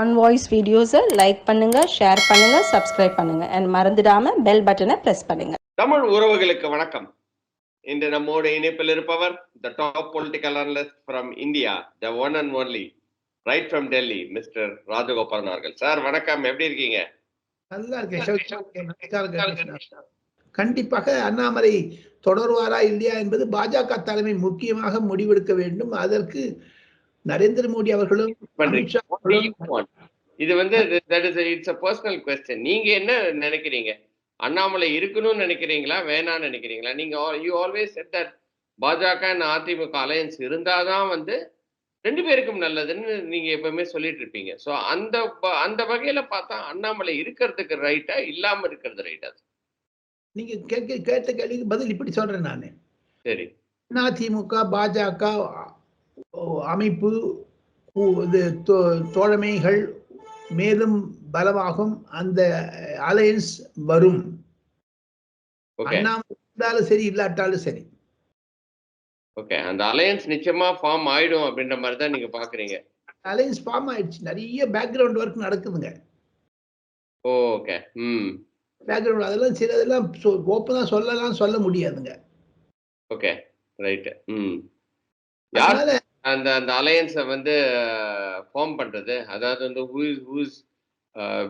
On voice வீடியோஸை like பண்ணுங்க share பண்ணுங்க சப்ஸ்கிரைப் பண்ணுங்க. அண்ட் மறந்துடாம பெல் பட்டனை பிரஸ் பண்ணுங்க. தமிழ் உறவுகளுக்கு வணக்கம். இன்று நம்மோடு இணைப்பில் இருப்பவர் the top political analyst from India the one and only right from Delhi mister Rajagopalan அவர்கள். சார் வணக்கம். எப்படி இருக்கீங்க? நல்லா இருக்கேன். கண்டிப்பாக அண்ணாமலை தொடர்வாரா இல்லையா என்பது பாஜக தலைமை முக்கியமாக முடிவெடுக்க வேண்டும். அதற்கு நரேந்திர மோடி அவர்களும் இது வந்து that is it's a personal question நீங்க என்ன நினைக்கிறீங்க? அண்ணாமலை இருக்கணும்னு நினைக்கிறீங்களா? வேணாம்னு நினைக்கிறீங்களா? நீங்க you always said that BJP and AIADMK alliance இருந்தாதான் வந்து ரெண்டு பேருக்கும் நல்லதுன்னு நீங்க எப்பவுமே சொல்லிட்டு இருப்பீங்க. சோ அந்த அந்த வகையில பார்த்தா அண்ணாமலை இருக்கிறதுக்கு ரைட்டா இல்லாம இருக்கிறது ரைட்டா நீங்க கேட்க கேட்ட கேள்விக்கு பதில் இப்படி சொல்றேன் நானு. சரி. அதிமுக பாஜக அமைப்பு இது தோழமைகள் மேலும் பலமாகும். அந்த அலையன்ஸ் வரும். அண்ணாமலை இருந்தாலும் சரி இல்லாட்டாலும் சரி. ஓகே அந்த அலையன்ஸ் நிச்சயமா ஃபார்ம் ஆயிடும் அப்படின்ற மாதிரி தான் நீங்க பாக்குறீங்க. அலையன்ஸ் ஃபார்ம் ஆயிடுச்சு. நிறைய பேக்ரவுண்ட் ஒர்க் நடக்குதுங்க. ஓகே ம். பேக்ரவுண்ட் அதெல்லாம் சிலதெல்லாம் ஓப்பனாக சொல்லலாம் சொல்ல முடியாதுங்க. ஓகே ரைட்டு ம். யார் அதனால அந்த அந்த அலையன்ஸை வந்து ஃபார்ம் பண்றது. அதாவது வந்து who is who is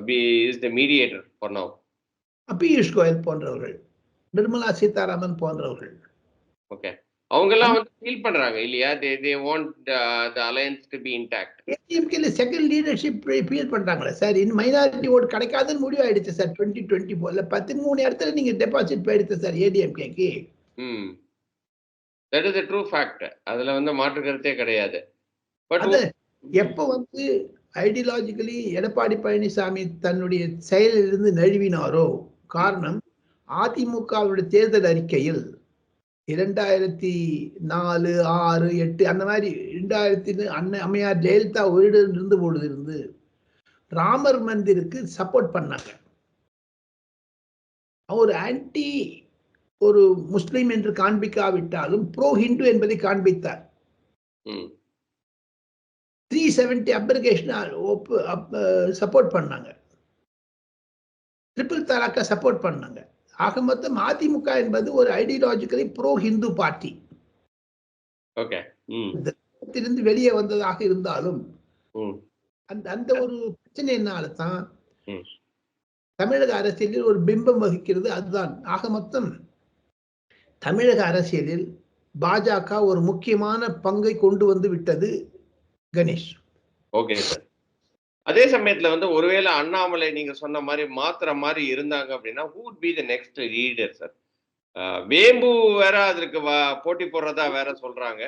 B is the mediator for now Piyush Goyal போன்றவர்கள் நிர்மலா சீதாராமன் போன்றவர்கள். ஓகே அவங்கெல்லாம் வந்து ஃபீல் பண்றாங்க இல்லையா? They they want the alliance to be intact ஏடிஎம்கேல second leadership feel பண்றாங்களே சார் இன்னும் மைனாரிட்டி ஓட் கிடைக்காதுன்னு முடிவு ஆயிடுச்சு சார் டுவெண்ட்டி டுவெண்ட்டி ஃபோர்ல பதிமூணு இடத்துல நீங்க டெபாசிட் போயிடுச்சு சார் ஏடிஎம்கேக்கு ம். தட் இஸ் ட்ரூ ஃபேக்ட் அதுல வந்து மாற்று கருத்தே கிடையாது. பட் எப்போ வந்து ஐடியாலஜிக்கலி எடப்பாடி பழனிசாமி தன்னுடைய செயலிலிருந்து நழுவினாரோ காரணம் அதிமுகவுடைய தேர்தல் அறிக்கையில் இரண்டாயிரத்தி நாலு ஆறு எட்டு அந்த மாதிரி ரெண்டாயிரத்தி அண்ணன் அம்மையார் ஜெயலலிதா உயிரிடம் இருந்த இருந்து ராமர் மந்திருக்கு சப்போர்ட் பண்ணாங்க. அவர் ஆன்டி ஒரு முஸ்லிம் என்று காண்பிக்காவிட்டாலும் ப்ரோ ஹிந்து என்பதை காண்பித்தார். த்ரீ செவன்டி அப்ளிகேஷன் சப்போர்ட் பண்ணாங்க. ட்ரிபிள் தலாக்கை சப்போர்ட் பண்ணாங்க. ஆக மொத்தம் அதிமுக என்பது ஒரு ஐடியாலஜிக்கலி ப்ரோ ஹிந்து பார்ட்டி இருந்து வெளியே வந்ததாக இருந்தாலும் அந்த அந்த ஒரு பிரச்சனையினால தான். தமிழக அரசியலில் ஒரு பிம்பம் வகிக்கிறது. அதுதான். ஆக மொத்தம் தமிழக அரசியலில் பாஜக ஒரு முக்கியமான பங்கை கொண்டு வந்து விட்டது கணேஷ். Okay sir. அதே சமயத்துல வந்து ஒருவேளை அண்ணாமலை நீங்க சொன்ன மாதிரி மாத்துற மாதிரி இருந்தாங்க அப்படின்னா would be the next leader sir Vembu வேற அதற்கு போட்டி போடுறதா வேற சொல்றாங்க.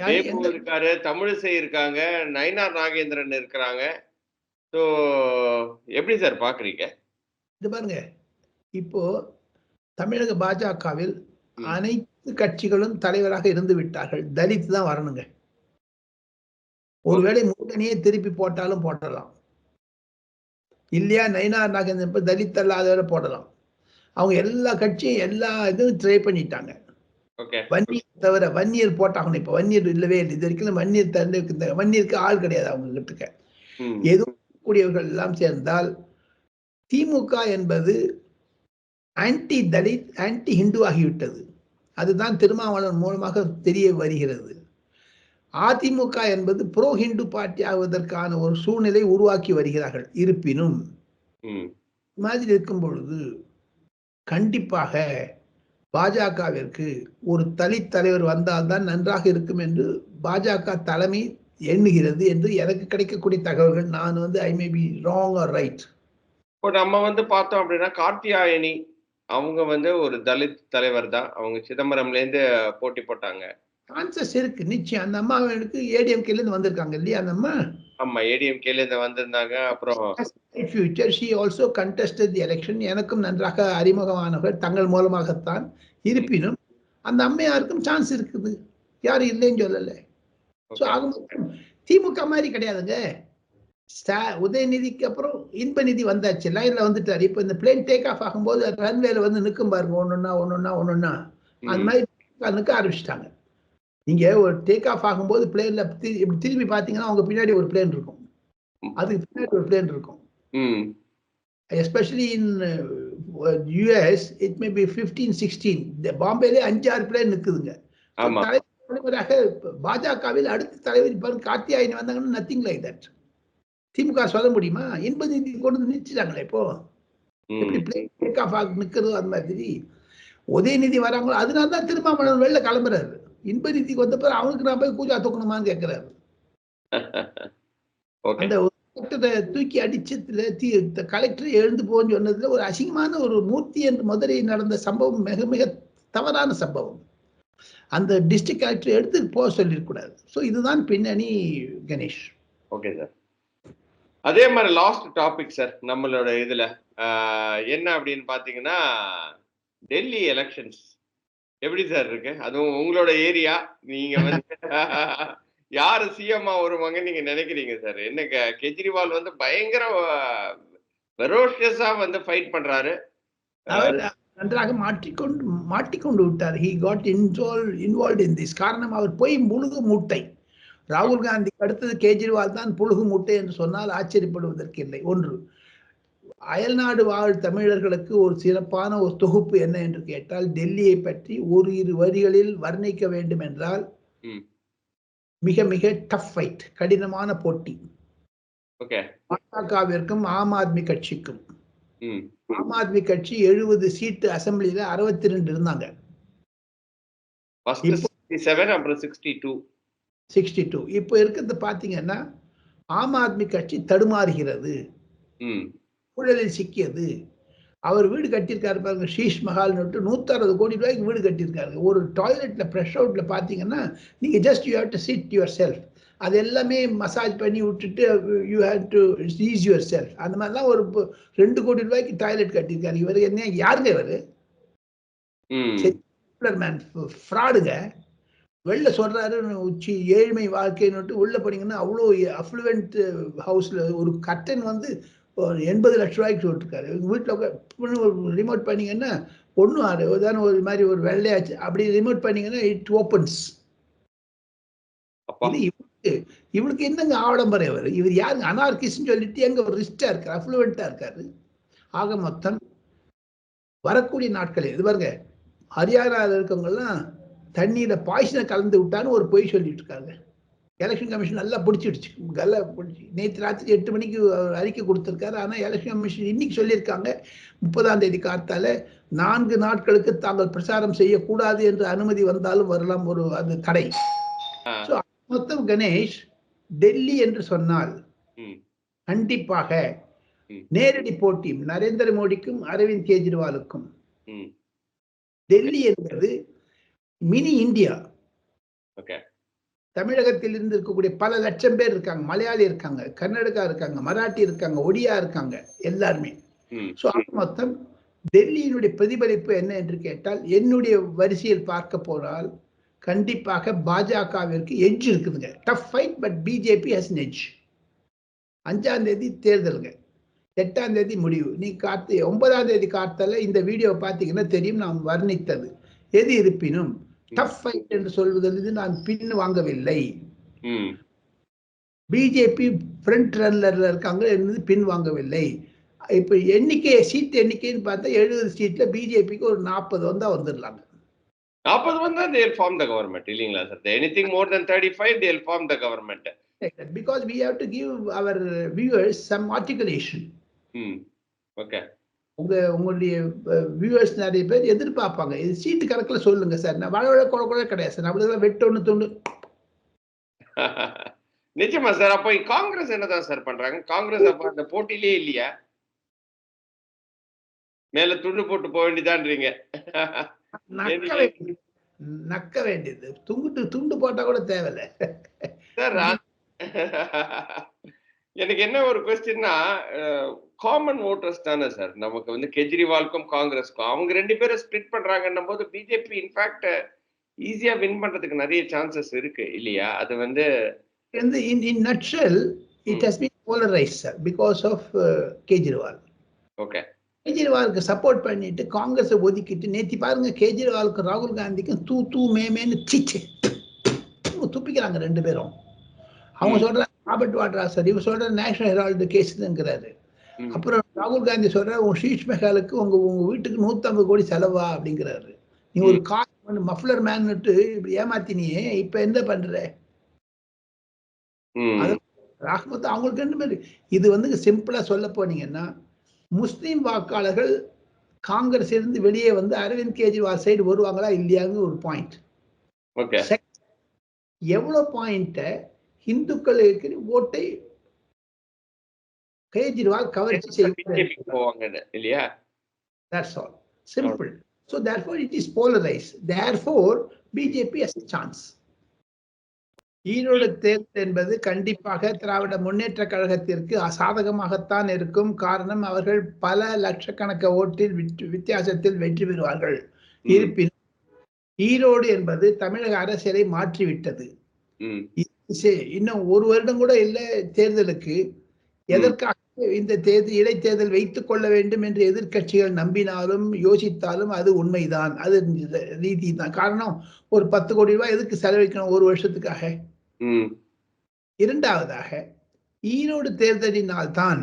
வேம்பு இருக்காரு தமிழிசை இருக்காங்க நயினார் நாகேந்திரன் இருக்கிறாங்க. ஸோ எப்படி சார் பாக்குறீங்க? இது பாருங்க இப்போ தமிழக பாஜகவில். அனைத்து கட்சிகளும் தலைவராக இருந்து விட்டார்கள். தலித் தான் வரணுங்க. ஒருவேளை முன்னணியே திருப்பி போட்டாலும் போடலாம். இல்லையா நயினார் நாகேந்திரன் இப்ப தலித் அல்லாதவரை போடலாம். அவங்க எல்லா கட்சியும் எல்லா இதுவும் ட்ரை பண்ணிட்டாங்க. வன்னியர் தவிர வன்னியர் போட்டாகணும் இப்ப. வன்னியர் இல்லவே இல்லை. இது வரைக்கும் வன்னியர் தந்து வன்னியருக்கு ஆள் கிடையாது அவங்க கிட்ட ம். ஏதோ கூடியவர்கள் எல்லாம் சேர்ந்தால் திமுக என்பது ஆன்டி தலித் ஆன்டி ஹிந்து ஆகிவிட்டது. அதுதான் திருமாவளவன் மூலமாக தெரிய வருகிறது. அதிமுக என்பது ப்ரோ ஹிந்து பார்ட்டி ஆகுவதற்கான ஒரு சூழ்நிலை உருவாக்கி வருகிறார்கள். இருப்பினும் மாதிரி இருக்கும் பொழுது கண்டிப்பாக பாஜகவிற்கு ஒரு தலித் தலைவர் வந்தால்தான் நன்றாக இருக்கும் என்று பாஜக தலைமை எண்ணுகிறது என்று எனக்கு கிடைக்கக்கூடிய தகவல்கள். நான் வந்து I may be wrong or right இப்போ நம்ம வந்து பார்த்தோம் அப்படின்னா கார்த்தியாயனி அவங்க வந்து ஒரு தலித் தலைவர் தான். அவங்க சிதம்பரம்ல இருந்து போட்டி போட்டாங்க. சான்சஸ் இருக்கு நிச்சயம். அந்த அம்மாவுக்கு ஏடிஎம்கேல இருந்து வந்திருக்காங்க இல்லையா அந்த அம்மா? ஆமா ஏடிஎம்கேல இருந்து வந்திருந்தாங்க. அப்புறம் future she also contested the election எனக்கும் நன்றாக அறிமுகமானவர்கள் தங்கள் மூலமாகத்தான். இருப்பினும் அந்த அம்மையாருக்கும் சான்ஸ் இருக்குது. யாரும் இல்லைன்னு சொல்லலை. ஸோ ஆக மொத்தம் திமுக மாதிரி கிடையாதுங்க. ஸ்டா- உதயநிதிக்கு அப்புறம் இன்பநிதி வந்தாச்சு லைன்ல வந்துட்டாரு. இப்போ இந்த பிளேன் டேக் ஆஃப் ஆகும்போது ரன்வேல வந்து நிற்கும் பாருங்க. ஒன்னொன்னா ஒன்னொன்னா ஒன்னொன்னா அந்த மாதிரி நிற்க ஆரம்பிச்சிட்டாங்க. நீங்க ஒரு டேக் ஆஃப் ஆகும்போது பிளேன்ல இப்படி திரும்பி பார்த்தீங்கன்னா அவங்க பின்னாடி ஒரு பிளேன் இருக்கும். அதுக்கு பின்னாடி ஒரு பிளேன் இருக்கும். Especially in US it may be fifteen sixteen இந்த பாம்பேலே அஞ்சாறு பிளேன் நிற்குதுங்க. தலைவராக பாஜகவில் அடுத்த தலைவர் இப்போ கார்த்தியாயன் வந்தாங்கன்னா நத்திங் லைக் தட் திமுக சொல்ல முடியுமா? இன்ப நிதி கொண்டு வந்து நிறுத்திட்டாங்களே இப்போ. எப்படி ஆஃப் நிற்கிறது அந்த மாதிரி. உதயநிதி வராங்களோ அதனால தான் திருமாவளவன் வெளில கிளம்புறாரு. இன்ப நிதிக்கு வந்த பிறகு அவனுக்கு நான் போய் கூஜா தூக்கணுமான்னு கேட்கிறாரு அந்த கலெக்டரை தூக்கி அடிச்சதுல தீ கலெக்டர் எழுந்து போன்னு சொன்னதுல ஒரு அசிங்கமான ஒரு மூர்த்தி என்று மதுரையில் நடந்த சம்பவம் மிக மிக தவறான சம்பவம். அந்த டிஸ்ட்ரிக்ட் கலெக்டர் எடுத்து போக சொல்லியிருக்கூடாது ஸோ இதுதான் பின்னணி கணேஷ். Okay sir. அதே மாதிரி லாஸ்ட் டாபிக் சார் நம்மளோட இதுல என்ன அப்படின்னு பாத்தீங்கன்னா டெல்லி எலெக்ஷன்ஸ் எப்படி சார் இருக்கு? அதுவும் உங்களோட ஏரியா நீங்க வந்து யாரு சிஎம்மா வருவாங்க நீங்க நினைக்கிறீங்க சார் என்ன கெஜ்ரிவால் வந்து பயங்கர வெரோஷியஸா வந்து ஃபைட் பண்றாரு. அவர் நன்றாக மாட்டிக்கொண்டு மாட்டிக்கொண்டு விட்டார். He got involve involve in this காரணம் அவர் போய் முழுகு மூட்டை. ராகுல் காந்திக்கு அடுத்தது கேஜ்ரிவால் தான் புழுகு மூட்டை என்று சொன்னால் ஆச்சரியப்படுவதற்கு இல்லை ஒன்று அயல்நாடு வாழ் தமிழர்களுக்கு ஒரு சிறப்பான ஒரு தொகுப்பு என்ன என்று கேட்டால் டெல்லியை பற்றி ஒரு இரு வரிகளில் வர்ணிக்க வேண்டும் என்றால். மிக மிக டஃப் ஃபைட் கடினமான போட்டி. பாஜகவிற்கும் ஆம் ஆத்மி கட்சிக்கும். ஆம் ஆத்மி கட்சி எழுபது சீட்டு அசெம்பிளியில அறுபத்தி ரெண்டு இருந்தாங்க. Sixty two. இப்போ இருக்கிறது பார்த்தீங்கன்னா ஆம் ஆத்மி கட்சி தடுமாறுகிறது. ஊழலில் சிக்கியது. அவர் வீடு கட்டியிருக்காரு பாருங்க ஷீஷ் மஹால் நட்டு நூற்றறுபது கோடி ரூபாய்க்கு வீடு கட்டியிருக்காரு. ஒரு டாய்லெட்டில் ஃப்ரெஷ் அவுட்டில் பார்த்தீங்கன்னா நீங்கள் just you have to sit your yourself எல்லாமே மசாஜ் பண்ணி விட்டுட்டு you have to ease yourself அந்த மாதிரிலாம் ஒரு ரெண்டு கோடி ரூபாய்க்கு டாய்லெட் கட்டியிருக்காரு. இவர் என்ன யாருங்க இவர். மேன் ஃப்ராடுங்க. வெளில சொல்றாரு உச்சி ஏழ்மை வாழ்க்கைன்னு உள்ள போனீங்கன்னா அவ்வளோ அஃப்ளூவெண்ட் ஹவுஸ்ல ஒரு கர்டன் வந்து ஒரு எண்பது லட்ச ரூபாய்க்கு சொல்லிருக்காரு வீட்டில் ரிமோட் பண்ணீங்கன்னா ஒன்றும் ஆறு தானே ஒரு மாதிரி ஒரு வெள்ளையாச்சு அப்படி ரிமோட் பண்ணீங்கன்னா இட் ஓப்பன்ஸ் இவருக்கு இவருக்கு என்னங்க ஆடம்பரம் இவர்? இவர் யாருங்க அனார்கிஸ்ட்னு சொல்லிட்டு எங்க ஒரு ரிஸ்டா இருக்காரு அஃப்ளூவெண்டா இருக்காரு. ஆக மொத்தம் வரக்கூடிய நாட்கள் இது பாருங்க? ஹரியானாவில் இருக்கவங்கெல்லாம் தண்ணியில பாய்சனை கலந்து விட்டான்னு ஒரு பொய் சொல்லிட்டு இருக்காங்க எலெக்ஷன் கமிஷன் நல்லா பிடிச்சிடுச்சு. கல்ல பிடிச்சி. நேற்று ராத்திரி எட்டு மணிக்கு அறிக்கை கொடுத்துருக்காரு. ஆனால் எலெக்ஷன் கமிஷன் இன்னைக்கு சொல்லியிருக்காங்க. முப்பதாம் தேதி காத்தால நான்கு நாட்களுக்கு தாங்கள் பிரச்சாரம் செய்யக்கூடாது என்று அனுமதி வந்தாலும் வரலாம் ஒரு அந்த தடை. So, மொத்தம் கணேஷ் டெல்லி என்று சொன்னால் கண்டிப்பாக. நேரடி போட்டி நரேந்திர மோடிக்கும் அரவிந்த் கெஜ்ரிவாலுக்கும். டெல்லி என்பது மினி இந்தியா. ஓகே. தமிழகத்தில் இருந்து இருக்கக்கூடிய பல லட்சம் பேர் இருக்காங்க. மலையாளி இருக்காங்க கர்நாடகா இருக்காங்க மராட்டி இருக்காங்க ஒடியா இருக்காங்க எல்லாருமே. ஸோ மொத்தம் டெல்லியினுடைய பிரதிபலிப்பு என்ன என்று கேட்டால் என்னுடைய வரிசையில் பார்க்க போனால் கண்டிப்பாக பாஜகவிற்கு எட்ஜ் இருக்குதுங்க. Tough fight but BJP has edge அஞ்சாம் தேதி தேர்தலுங்க. எட்டாம் தேதி முடிவு. நீ காத்து ஒன்பதாம் தேதி காத்தால இந்த வீடியோ பார்த்தீங்கன்னா தெரியும் நாம் வர்ணித்தது. எது இருப்பினும் டஃப் ஃபைட் என்று சொல்வதிலிருந்து நான் பின் வாங்கவில்லை. பிஜேபி ஃப்ரண்ட் ரன்லர்ல இருக்காங்க என்பது பின் வாங்கவில்லை. இப்போ எண்ணிக்கை சீட் எண்ணிக்கைன்னு பார்த்தா எழுபது சீட்ல பிஜேபிக்கு ஒரு நாற்பது வந்தா வந்துடலாங்க. நாற்பது வந்தா தேல் ஃபார்ம் த கவர்மெண்ட் இல்லைங்களா sir anything more then thirty five they'll form the government because we have to give our viewers some articulation ம். ஓகே உங்க உங்களுடைய வியூவர்ஸ் நிறைய பேர் எதிர்பார்ப்பாங்க. இது சீட்டு கணக்கில் சொல்லுங்க சார். நான் வள வள குழ குழ கிடையாது சார். நம்மளுக்கு வெட்டு ஒன்று துண்டு. நிச்சயமா சார். அப்போ காங்கிரஸ் என்னதான் சார் பண்றாங்க? காங்கிரஸ் அப்ப அந்த போட்டியிலே இல்லையா? மேல துண்டு போட்டு போக வேண்டியதான்றீங்க. நக்க வேண்டியது. நக்க வேண்டியது. துண்டு துண்டு போட்டா கூட தேவையில்லை. சார் எனக்கு என்ன ஒரு கொஸ்டின்னா காமன் ஓட்டர்ஸ் தானே சார் நமக்கு வந்து கெஜ்ரிவாலுக்கும் காங்கிரஸ்க்கும். அவங்க ரெண்டு பேரும் ஸ்பிளிட் பண்றாங்கன்னும் போது பிஜேபி இன்ஃபேக்ட் ஈஸியா வின் பண்றதுக்கு நிறைய சான்சஸ் இருக்கு இல்லையா? அது வந்து in in nutshell it has been polarise sir because of Kejriwal. Okay கெஜ்ரிவாலுக்கு support பண்ணிட்டு காங்கிரஸை ஒதுக்கிட்டு நேத்தி பாருங்க கெஜ்ரிவாலுக்கும் ராகுல் காந்திக்கும் தூ தூ மேமேன்னு சிச்சு துப்பிக்கிறாங்க ரெண்டு பேரும். அவங்க. சொல்றாங்க ராபர்ட் வாட்ரா சார் இவர் சொல்ற நேஷனல் ஹெரால்டு கேஸ்ங்கிறாரு. அப்புறம் ராகுல் காந்தி சொல்ற உங்க ஷீஷ் மெஹாலுக்கு உங்க உங்க வீட்டுக்கு நூத்தம்பது கோடி செலவா? அப்படிங்கிறாரு. நீ ஒரு கார் மஃப்ளர் மேன்னுட்டு இப்படி ஏமாத்தினியே இப்ப என்ன பண்ற? ராஹ்மத் அவங்களுக்கு ரெண்டு பேர். இது வந்து சிம்பிளா சொல்ல போனீங்கன்னா முஸ்லீம் வாக்காளர்கள் காங்கிரஸ் இருந்து வெளியே வந்து அரவிந்த் கெஜ்ரிவால் சைடு வருவாங்களா இல்லையாங்க ஒரு பாயிண்ட் எவ்வளவு பாயிண்ட இந்துக்களுக்கு ஓட்டை கெஜ்ரிவால் கவர்ச்சி பிஜேபிக்கு செய்ய போவாங்க இல்லையா? It is polarized. Therefore BJP has a chance. Erode தேர்தல் என்பது கண்டிப்பாக திராவிட முன்னேற்ற கழகத்திற்கு சாதகமாகத்தான் இருக்கும். காரணம் அவர்கள் பல லட்சக்கணக்க ஓட்டில் வித்- வித்தியாசத்தில் வெற்றி பெறுவார்கள். ம். இருப்பினும் ஈரோடு என்பது தமிழக அரசியலை மாற்றிவிட்டது. சே- இன்னும் ஒரு வருடம் கூட இல்லை தேர்தலுக்கு. எதற்காக இந்த தேர்தல் இடைத்தேர்தல் வைத்துக் கொள்ள வேண்டும் என்று எதிர்க்கட்சிகள் நம்பினாலும் யோசித்தாலும் அது உண்மைதான் அது ரீதி தான் காரணம் ஒரு பத்து கோடி ரூபாய் எதுக்கு செலவழிக்கணும் ஒரு வருஷத்துக்காக. இரண்டாவதாக ஈரோடு தேர்தலினால் தான்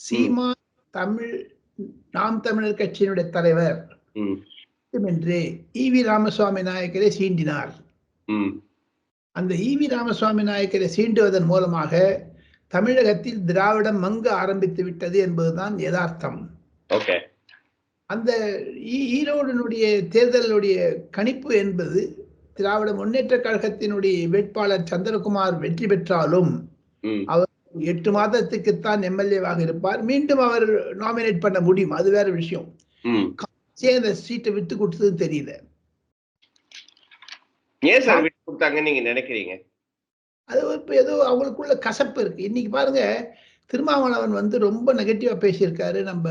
சீமா தமிழ் நாம் தமிழர் கட்சியினுடைய தலைவர். என்று ஈவி ராமசுவாமி நாயக்கரை சீண்டினார். அந்த ஈவி ராமசுவாமி நாயக்கரை சீண்டுவதன் மூலமாக தமிழகத்தில் திராவிடம் மங்க ஆரம்பித்து விட்டது என்பதுதான் யதார்த்தம். ஓகே. அந்த ஈரோடினுடைய தேர்தலுடைய கணிப்பு என்பது திராவிட முன்னேற்ற கழகத்தினுடைய வேட்பாளர் சந்திரகுமார் வெற்றி பெற்றாலும் ம். எட்டு மாதத்துக்குத்தான் எம்எல்ஏவாக இருப்பார். மீண்டும் அவர் நாமினேட் பண்ண முடியும். அது வேற விஷயம். அந்த சீட்டை விட்டு கொடுத்ததுன்னு தெரியல. ஏன் சார் விட்டு கொடுத்தாங்கன்னு நீங்க நினைக்கிறீங்க? அது இப்ப ஏதோ அவங்களுக்குள்ள கசப்பு இருக்கு. இன்னைக்கு பாருங்க திருமாவளவன் வந்து ரொம்ப நெகட்டிவா பேசியிருக்காரு நம்ம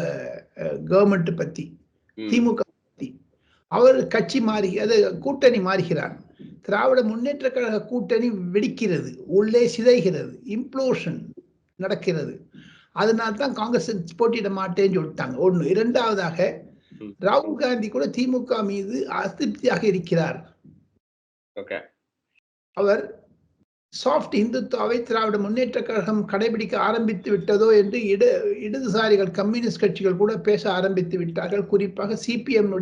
கவர்மெண்ட் பத்தி. திமுக பத்தி. அவர் கட்சி மாறி அது கூட்டணி மாறுகிறார். திராவிட முன்னேற்ற கழக கூட்டணி வெடிக்கிறது உள்ளே சிதைகிறது இம்ப்ளோஷன் நடக்கிறது. அதனால தான் காங்கிரஸ் போட்டியிட மாட்டேன்னு சொல்லிட்டாங்க. ஒண்ணு. இரண்டாவதாக. ராகுல் காந்தி கூட திமுக மீது அதிருப்தியாக இருக்கிறார். அவர் சாஃப்ட் இந்துத்துவாவை திராவிட முன்னேற்ற கழகம் கடைபிடிக்க ஆரம்பித்து விட்டதோ என்று இட இடதுசாரிகள் கம்யூனிஸ்ட் கட்சிகள் கூட பேச ஆரம்பித்து விட்டார்கள். குறிப்பாக சிபிஎம்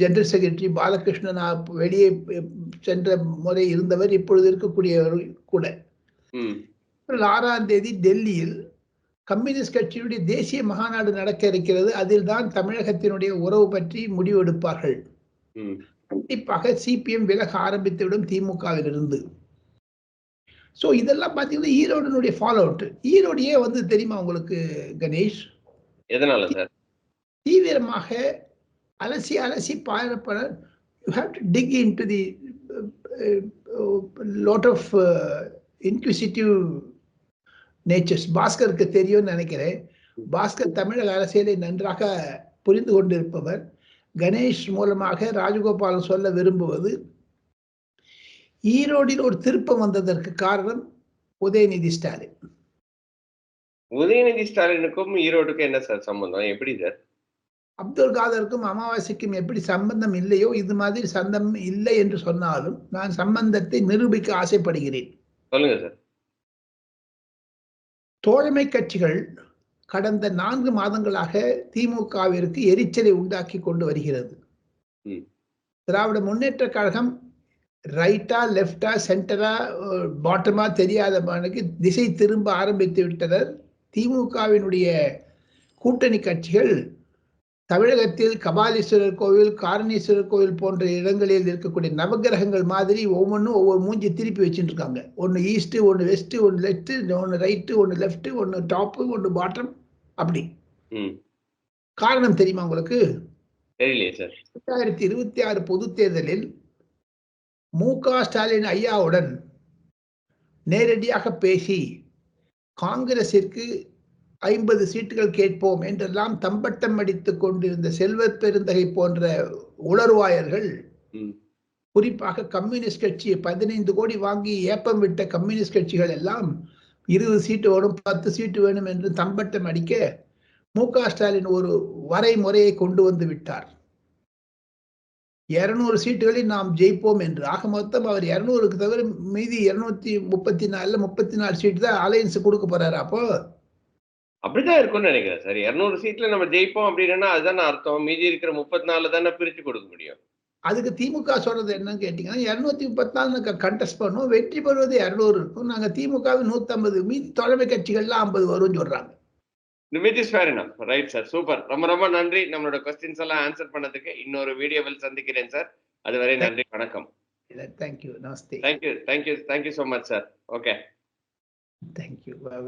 ஜெனரல் செக்ரட்டரி பாலகிருஷ்ணன் வெளியே சென்ற முறை இருந்தவர் இப்பொழுது இருக்கக்கூடியவர் கூட. ஆறாம் தேதி டெல்லியில் கம்யூனிஸ்ட் கட்சியுடைய தேசிய மகாநாடு நடக்க இருக்கிறது. அதில் தான் தமிழகத்தினுடைய உறவு பற்றி முடிவெடுப்பார்கள். கண்டிப்பாக சிபிஎம் விலக ஆரம்பித்துவிடும் திமுகவிலிருந்து சோ இதெல்லாம் பாத்தீங்கன்னா ஈரோடுனுடைய ஃபாலோ அவுட் ஈரோடு ஏன் வந்து தெரியுமா உங்களுக்கு கணேஷ்? எதனால சார்? தீவிரமாக அலசி அலசி பாயப்பட you have to dig into the lot of inquisitive natures பாஸ்கருக்கு தெரியும்னு நினைக்கிறேன். பாஸ்கர் தமிழக அரசியலை நன்றாக புரிந்து கொண்டிருப்பவர். கணேஷ் மூலமாக ராஜகோபாலன் சொல்ல விரும்புவது ஈரோடில் ஒரு திருப்பம் வந்ததற்கு காரணம் உதயநிதி ஸ்டாலின். உதயநிதி ஸ்டாலினுக்கும் ஈரோடுக்கும் என்ன சார் சம்பந்தம்? எப்படி சார்? அப்துல் காதருக்கும் அமாவாசைக்கும் எப்படி சம்பந்தம் இல்லையோ இது மாதிரி சந்தம் இல்லை என்று சொன்னாலும் நான் சம்பந்தத்தை நிரூபிக்க ஆசைப்படுகிறேன். சொல்லுங்க சார். தோழமை கட்சிகள் கடந்த நான்கு மாதங்களாக திமுகவிற்கு எரிச்சலை உண்டாக்கி கொண்டு வருகிறது. திராவிட முன்னேற்ற கழகம் ரைட்டா லெஃப்டா சென்டரா பாட்டமா தெரியாதவனுக்கு திசை திரும்ப ஆரம்பித்து விட்டனர். திமுகவினுடைய கூட்டணி கட்சிகள் தமிழகத்தில் கபாலீஸ்வரர் கோவில் காரணீஸ்வரர் கோவில் போன்ற இடங்களில் இருக்கக்கூடிய நவகிரகங்கள் மாதிரி ஒவ்வொன்றும் ஒவ்வொரு மூஞ்சி திருப்பி வச்சுட்டு இருக்காங்க ஒன்று ஈஸ்ட் ஒன்று வெஸ்ட் ஒன்று லெஃப்ட் ஒன்று ரைட்டு ஒன்று லெஃப்ட் ஒன்று டாப்பு ஒன்று பாட்டம் அப்படி காரணம் தெரியுமா உங்களுக்கு? ரெண்டாயிரத்தி இருபத்தி ஆறு பொது தேர்தலில் மு க. ஸ்டாலின் ஐயாவுடன் நேரடியாக பேசி காங்கிரசிற்கு ஐம்பது சீட்டுகள் கேட்போம் என்றெல்லாம் தம்பட்டம் அடித்துக் கொண்டிருந்த செல்வத் பெருந்தகை போன்ற உளறுவாயர்கள் ம். குறிப்பாக கம்யூனிஸ்ட் கட்சி பதினைந்து கோடி வாங்கி ஏப்பம் விட்ட கம்யூனிஸ்ட் கட்சிகள் எல்லாம் இருபது சீட்டு வேணும் பத்து சீட்டு வேணும் என்று தம்பட்டம் அடிக்க மு க. ஸ்டாலின் ஒரு வரைமுறையை கொண்டு வந்து விட்டார். இருநூறு சீட்டுகளில் நாம் ஜெயிப்போம் என்று. ஆக மொத்தம் அவர் இருநூறுக்கு தவிர மீதி இருநூத்தி முப்பத்தி நாலுல முப்பத்தி நாலு சீட்டு தான் அலையன்ஸ் கொடுக்க போறாரு அப்போ. அப்படிதான் இருக்கும்னு நினைக்கிறேன் சார். இருநூறு சீட்ல நம்ம ஜெயிப்போம் அப்படின்னா அதுதானே அர்த்தம். மீதி இருக்கிற முப்பத்தி நாலு தானே பிரிச்சு கொடுக்க முடியும். அதுக்கு திமுக சொல்றது என்னன்னு கேட்டீங்கன்னா இருநூத்தி முப்பத்தி நாலு கண்டெஸ்ட் பண்ணுவோம் வெற்றி பெறுவது இருநூறு. இருக்கும் நாங்க திமுகவில் நூத்தம்பது மீதி தலைமை கட்சிகள்ல ஐம்பது வரும்னு சொல்றாங்க. Which is fair enough right sir super ரொம்ப ரொம்ப நன்றி. நம்மளோட கொஸ்டின்ஸ் எல்லாம் ஆன்சர் பண்ணதுக்கு. இன்னொரு வீடியோவில் சந்திக்கிறேன் சார் அதுவரை நன்றி வணக்கம். Thank you Namaste thank you thank you thank you so much sir okay thank you bye